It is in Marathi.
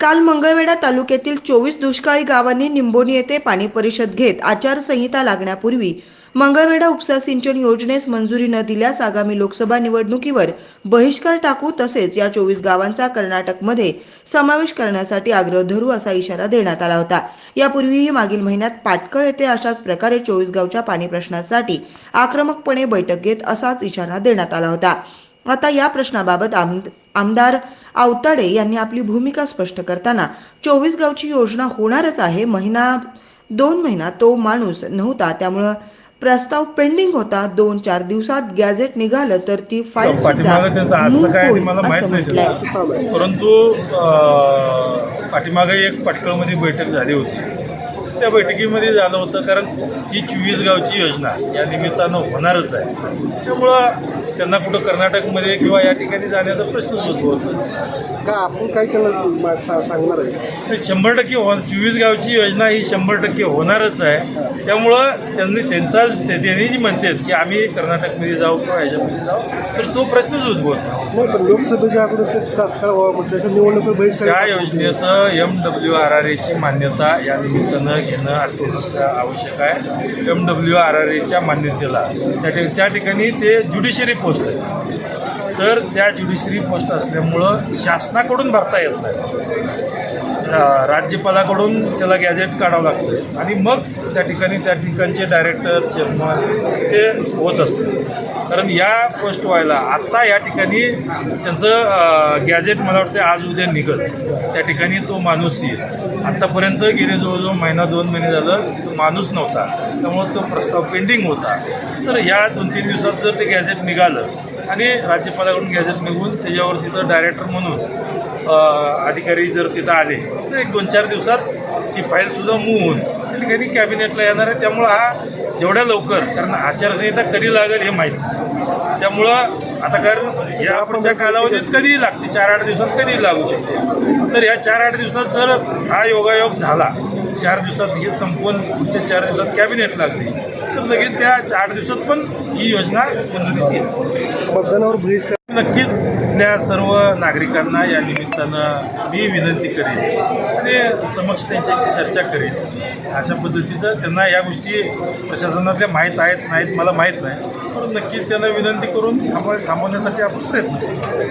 काल मंगळवेढा तालुक्यातील चोवीस दुष्काळी गावांनी निंबोनी येथे पाणी परिषद घेत आचारसंहिता लागण्यापूर्वी मंगळवेढा उपसा सिंचन योजनेस मंजुरी न दिल्यास आगामी लोकसभा निवडणुकीवर बहिष्कार टाकू तसेच या चोवीस गावांचा कर्नाटकमध्ये समावेश करण्यासाठी आग्रह धरू असा इशारा देण्यात आला होता. यापूर्वीही मागील महिन्यात पाटकळ येथे अशाच प्रकारे चोवीस गावच्या पाणी प्रश्नासाठी आक्रमकपणे बैठक घेत असाच इशारा देण्यात आला होता. आता या प्रश्नाबाबत आम- आमदार आवताडे यांनी आपली भूमिका स्पष्ट करताना चोवीस गावची योजना होणारच आहे. महिना दोन महिना तो माणूस नव्हता. त्यामुळं प्रस्ताव पेंडिंग होता. दोन चार दिवसात गॅझेट निघालं तर ती फाईल. परंतु पाठीमागे एक पाटकळमध्ये बैठक झाली होती. त्या बैठकीमध्ये झालं होतं कारण ही चोवीस गावची योजना या निमित्तानं होणारच आहे. त्यामुळं त्यांना कुठं कर्नाटकमध्ये किंवा या ठिकाणी जाण्याचा प्रश्नच उद्भवतो का आपण काही त्यांना सांगणार आहे? शंभर टक्के हो चोवीस गावची योजना ही शंभर टक्के होणारच आहे. त्यामुळं त्यांनी त्यांचा ते- त्यांनी जी म्हणतात की आम्ही कर्नाटकमध्ये जाऊ किंवा ह्याच्यामध्ये जाऊ तर तो प्रश्नच उद्भवतो नाही. पण लोकसभेच्या अगोदर तात्काळ व्हावं बहिष्कार त्या योजनेचं एम डब्ल्यू आर आर एची मान्यता या निमित्तानं घेणं अत्यंत आवश्यक आहे. एम डब्ल्यू आर आर एच्या मान्यतेला. त्या त्या ठिकाणी ते ज्युडिशरी पोस्ट आहे. तर त्या ज्युडिशरी पोस्ट असल्यामुळं शासनाकडून भरता येत नाही. राज्यपालाकडून त्याला गॅजेट काढावं लागतं आणि मग त्या ठिकाणी त्या ठिकाणचे डायरेक्टर चेअरमन ते होत असते कारण या पोस्ट व्हायला आत्ता या ठिकाणी त्यांचं गॅजेट मला वाटतं आज उद्या निघत त्या ठिकाणी तो माणूस येईल. आत्तापर्यंत गेले जवळजवळ महिना दोन महिने झालं तो माणूस नव्हता. त्यामुळं तो प्रस्ताव पेंडिंग होता. तर ह्या दोन तीन दिवसात जर ते गॅजेट निघालं आणि राज्यपालाकडून गॅजेट निघून त्याच्यावर तिथं डायरेक्टर म्हणून अधिकारी जर तिथं आले तर एक दोन चार दिवसात ही फाईलसुद्धा मूव होऊन त्या ठिकाणी कॅबिनेटला येणार आहे त्यामुळं हा जेवढ्या लवकर कारण आचारसंहिता कधी लागेल हे माहीत. त्यामुळं आता कारण या पुढच्या कालावधीत कधीही लागते चार आठ दिवसात कधीही लागू शकते तर या चार आठ दिवसात जर हा योगायोग झाला चार दिवसात हे संपवून पुढच्या चार दिवसात कॅबिनेट लागली लगेच त्या आठ दिवसात पण ही योजना मंजुरीस येईल मतदानावर बहिष्कार नक्कीच आपल्या सर्व नागरिकांना या निमित्तानं मी विनंती करेन आणि समक्ष त्यांच्याशी चर्चा करेन. अशा पद्धतीचं त्यांना या गोष्टी प्रशासनातल्या माहीत आहेत नाहीत मला माहीत नाही. पण नक्कीच त्यांना विनंती करून थांबव थांबवण्यासाठी आपण प्रयत्न करू.